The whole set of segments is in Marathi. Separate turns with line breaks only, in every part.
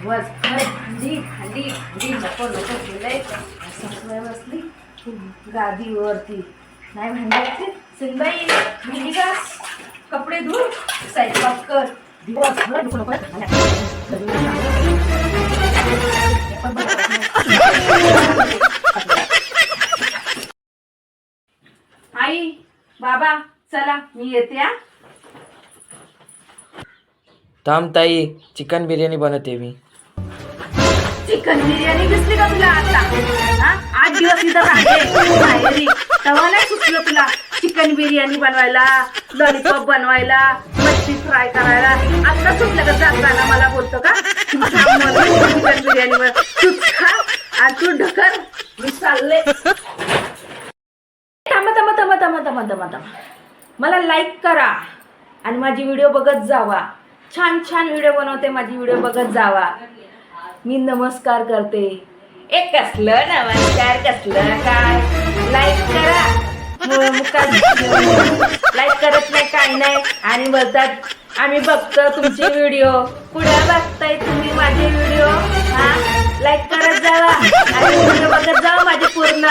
दिवसभर भांडी भांडी भांडी नको नको केलंय. सासूबाई बसली गादीवरती. नाही भांडी सिंबाई भांडी का कपडे धुर स्वयंपाक कर. दिवसभर नको नको. आई बाबा चला मी येते हा.
थांब ताई चिकन बिर्याणी बनवते मी.
चिकन बिर्याणी दिसली का तुला आता? हा? आठ दिवस इथं तेव्हा नाही सुचलं तुला चिकन बिर्याणी बनवायला लॉलीपॉप बनवायला मच्छी फ्राय करायला? आता सुटलं का जाताना मला बोलतो का? चिकन बिर्याणी बन खा आणि तू ढकर मी चालले. थांबा थांबा थांबा थांबा थांबा थांबा थांबा. मला लाईक करा आणि माझी व्हिडिओ बघत जावा. छान छान व्हिडिओ बनवते माझी व्हिडिओ बघत जावा. मी नमस्कार करते. एक कसलं नमस्कार कसलं काय? लाईक करा. लाईक करत नाही काय नाही. आणि बोलतात आम्ही बघतो तुमचे व्हिडिओ कुठं बघताय तुम्ही माझे व्हिडिओ हा? लाईक करत जावा. आणि बघत जावा माझे पूर्ण.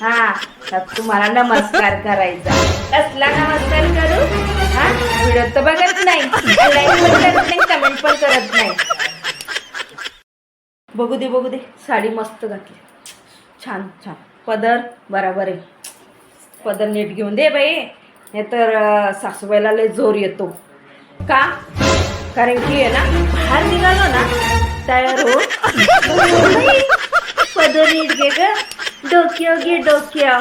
हा तर तुम्हाला नमस्कार करायचा. कसला नमस्कार करू? हा? व्हिडिओ तर बघत नाही. लाईक पण करत नाही कमेंट पण करत नाही. बघू दे बघू दे. साडी मस्त घातली. छान छान. पदर बराबर आहे. पदर नीट घेऊन दे बाई. हे तर सासूबाईला लय जोर येतो. का? कारण की आहे ना बाहेर निघालो ना तयार हो पदर नीट घे ग. डोक्या घे डोक्या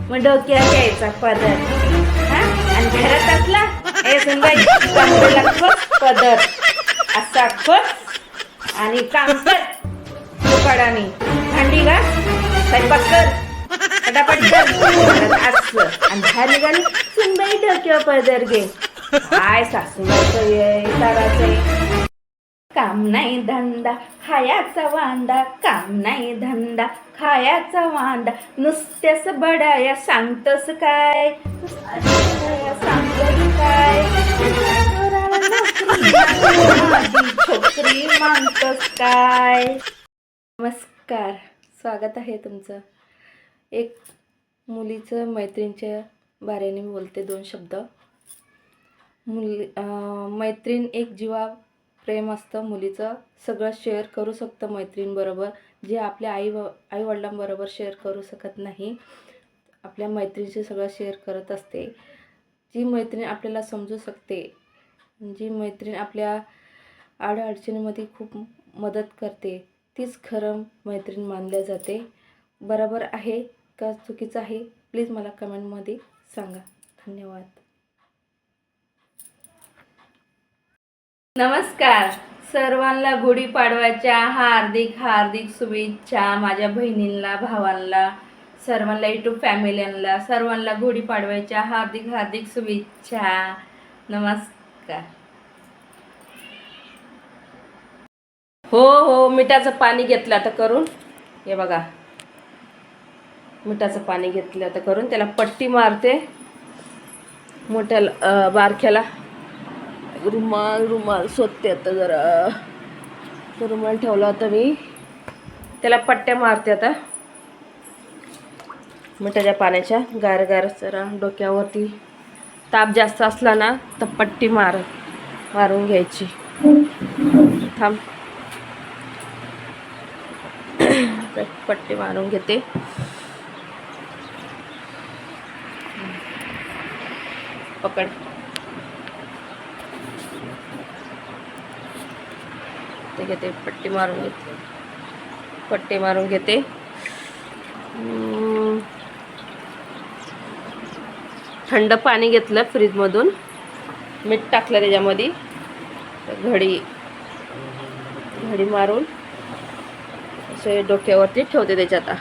मग डोक्या घ्यायचा पदर. आणि घरात असला हे पदर. असा आणि काम कर. तुकाडाने भांडी घा स्वयंपाक कर. पटापट कर. असं. आणि बाहेर निघाली सुनबाई डोक्यावर पदर घे. काय सासूबाईचं ये काम नाही धंदा खायाचा वांदा. काम नाही धंदा खायाचा वांदा. नुसत्याच बडाया सांगतस काय? सांगतस काय? छोकरी मागतस काय? नमस्कार. स्वागत आहे तुमचं. एक मुलीचं मैत्रिणीच्या बारेने मी बोलते दोन शब्द. मुली मैत्रीण एक जीवा प्रेम असतं. मुलीचं सगळं शेअर करू शकतं मैत्रीणबरोबर जे आपल्या आई व आईवडिलांबरोबर शेअर करू शकत नाही आपल्या मैत्रिणीशी सगळं शेअर करत असते. जी मैत्रीण आपल्याला समजू शकते जी मैत्रीण आपल्या अडचणीमध्ये खूप मदत करते तीच खरं मैत्रीण मानल्या जाते. बरोबर आहे का चुकीचं आहे? प्लीज मला कमेंटमध्ये सांगा. धन्यवाद. नमस्कार. सर्वांना गुढीपाडव्याच्या हार्दिक हार्दिक शुभेच्छा माझ्या बहिणींना भावांना सर्वांना युट्यूब फॅमिल्यांना सर्वांना गुढीपाडव्याच्या हार्दिक हार्दिक शुभेच्छा. नमस्कार. हो हो मिठाचं पाणी घेतलं आता करून. हे बघा. मिठाचं पाणी घेतलं आता करून. त्याला पट्टी मारते. मोठ्याला बारख्याला. बारक्याला रुमाल रुमाल शोधते आता जरा. रुमाल ठेवला होता मी. त्याला पट्ट्या मारते आता. मिठाच्या पाण्याच्या. गार गार जरा डोक्यावरती ताप जास्त असला ना तर पट्टी मार मारून घ्यायची. थांब तर पट्टी मारून घेते. पकड. ते घेते पट्टी मारून घेते. पट्टी मारून घेते. थंड पाणी घेतलं फ्रीजमधून. मीठ टाकलं त्याच्यामध्ये. घडी घडी मारून. असे डोक्यावरती ठेवते त्याच्यात आता.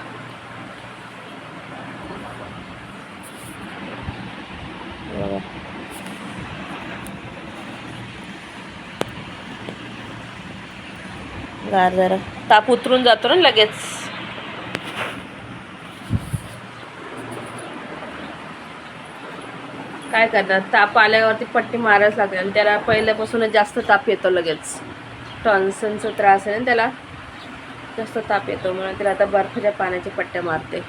गार जरा. ताप उतरून जातो ना लगेच. काय करणार? ताप आल्यावरती पट्टी मारायच लागते आणि त्याला पहिल्यापासूनच जास्त ताप येतो लगेच. टॉन्सनचा त्रास आहे ना त्याला. जास्त ताप येतो म्हणून त्याला आता बर्फाच्या पाण्याचे पट्ट्या मारते.